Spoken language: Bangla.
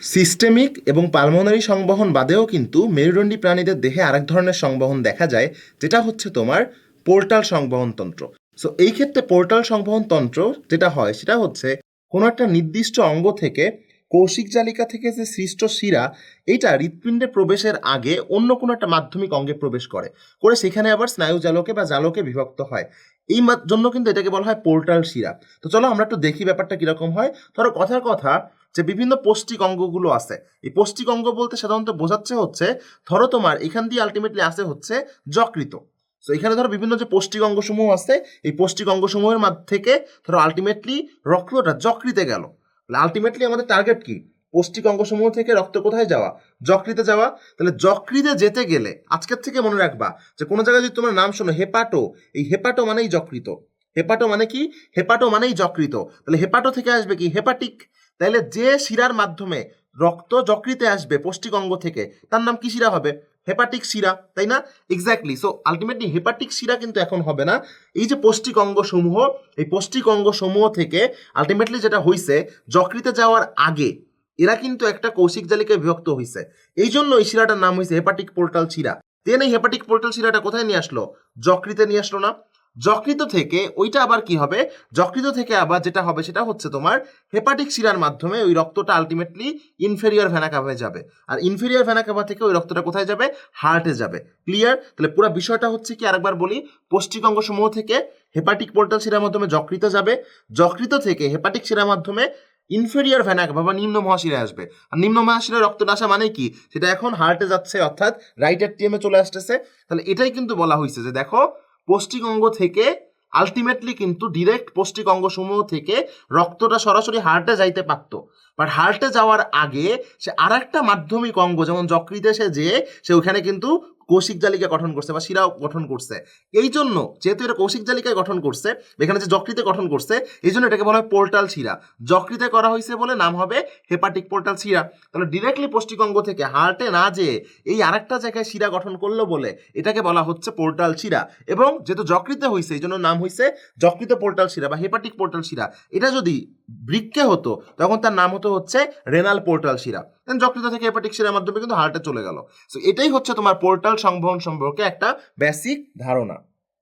সিস্টেমিক এবং পালমোনারি সংবহন বাদেও কিন্তু মেরুদণ্ডী প্রাণীদের দেহে আরেক ধরনের সংবহন দেখা যায়, যেটা হচ্ছে তোমার পোর্টাল সংবহন তন্ত্র। সো এই ক্ষেত্রে পোর্টাল সংবহন তন্ত্র যেটা হয়, সেটা হচ্ছে কোনো একটা নির্দিষ্ট অঙ্গ থেকে কৌশিক জালিকা থেকে যে সৃষ্ট শিরা, এইটা হৃৎপিণ্ডে প্রবেশের আগে অন্য কোনো একটা মাধ্যমিক অঙ্গে প্রবেশ করে। করে সেখানে আবার স্নায়ু জালকে বা জালকে বিভক্ত হয়। এই জন্য কিন্তু এটাকে বলা হয় পোর্টাল শিরা। তো চলো আমরা একটু দেখি ব্যাপারটা কীরকম হয়। ধরো কথার কথা যে বিভিন্ন পৌষ্টিক অঙ্গগুলো আছে। এই পৌষ্টিক অঙ্গ বলতে সাধারণত বোঝাচ্ছে হচ্ছে, ধরো তোমার এখান দিয়ে আলটিমেটলি আসে হচ্ছে যকৃত। তো এখানে ধরো বিভিন্ন যে পৌষ্টিক অঙ্গসমূহ আছে, এই পৌষ্টিক অঙ্গসমূহের মাধ্যমে থেকে ধরো আলটিমেটলি রক্তটা যকৃতে গেল। আলটিমেটলি আমাদের টার্গেট কি? পৌষ্টিক অঙ্গসমূহ থেকে রক্ত কোথায় যাওয়া? যকৃতে যাওয়া? তাহলে যকৃতে যেতে গেলে আজকের থেকে মনে রাখবা যে কোনো জায়গায় যদি তোমার নাম শোনো, হেপাটো। এই হেপাটো মানেই যকৃত। হেপাটো মানে কি? হেপাটো মানেই যকৃত। তাহলে হেপাটো থেকে আসবে কি? হেপাটিক। তাহলে যে শিরার মাধ্যমে রক্ত যকৃতে আসবে, পৌষ্টিক অঙ্গ থেকে, তার নাম কি শিরা হবে? হেপাটিক শিরা তাই না? এক্স্যাক্টলি সো আলটিমেটলি হেপাটিক শিরা কিন্তু এখন হবে না। এই যে পৌষ্টিক অঙ্গসমূহ, এই পৌষ্টিক অঙ্গসমূহ থেকে আলটিমেটলি যেটা হয়েছে যকৃতে যাওয়ার আগে এরা কিন্তু একটা কৌশিক জালিকায় বিভক্ত হয়েছে এই জন্য এই শিরাটার নাম হয়েছে হেপাটিক পোর্টাল শিরা তেন এই হেপাটিক পোর্টাল শিরাটা কোথায় নিয়ে আসলো? যকৃতে নিয়ে আসলো না। যকৃত থেকে ওইটা আবার কি হবে? যকৃত থেকে আবার যেটা হবে সেটা হচ্ছে তোমার হেপাটিক শিরার মাধ্যমে ওই রক্তটা আলটিমেটলি ইনফেরিয়র ভ্যানাকাভায় যাবে। আর ইনফেরিয়র ভ্যানাকাভা থেকে ওই রক্তটা কোথায় যাবে? হার্টে যাবে। ক্লিয়ার তাহলে পুরো বিষয়টা হচ্ছে কি আরেকবার বলি পৌষ্টিক অঙ্গ সমূহ থেকে হেপাটিক পোর্টাল শিরার মাধ্যমে যকৃত যাবে। যকৃত থেকে হেপাটিক শিরার মাধ্যমে ইনফেরিয়ার ভ্যানাকাভা বা নিম্ন মহাশিরায় আসবে। আর নিম্ন মহাশিরায় রক্তটা আসা মানে কি? সেটা এখন হার্টে যাচ্ছে, অর্থাৎ রাইট এটিএমে চলে আসতেছে। তাহলে এটাই কিন্তু বলা হয়েছে যে দেখো পৌষ্টিক অঙ্গ থেকে আলটিমেটলি কিন্তু ডিরেক্ট পৌষ্টিক অঙ্গসমূহ থেকে রক্তটা সরাসরি হার্টে যাইতে পারত। বাট হার্টে যাওয়ার আগে সে আর একটা মাধ্যমিক অঙ্গ, যেমন যকৃতে সে যে, সে ওখানে কিন্তু কৌশিক জালিকা গঠন করছে বা শিরা গঠন করছে। এই জন্য যেহেতু এটা কৌশিক জালিকায় গঠন করছে, এখানে যে যকৃতে গঠন করছে এই জন্য এটাকে বলা হয় পোর্টাল শিরা। যকৃতে করা হয়েছে বলে নাম হবে হেপাটিক পোর্টাল শিরা। তাহলে ডিরেক্টলি পৌষ্টিক অঙ্গ থেকে হার্টে না যেয়ে এই আরেকটা জায়গায় শিরা গঠন করল বলে এটাকে বলা হচ্ছে পোর্টাল শিরা। এবং যেহেতু যকৃতে হয়েছে এই জন্য নাম হয়েছে যকৃত পোর্টাল শিরা বা হেপাটিক পোর্টাল শিরা। এটা যদি বৃক্ষে হতো, তখন তার নাম হতো হচ্ছে রেনাল পোর্টাল শিরা। যকৃত থেকে হেপাটিক শিরার মাধ্যমে কিন্তু হার্টে চলে গেল। সো এটাই হচ্ছে তোমার পোর্টাল সংবহন সম্পর্কে একটা বেসিক ধারণা।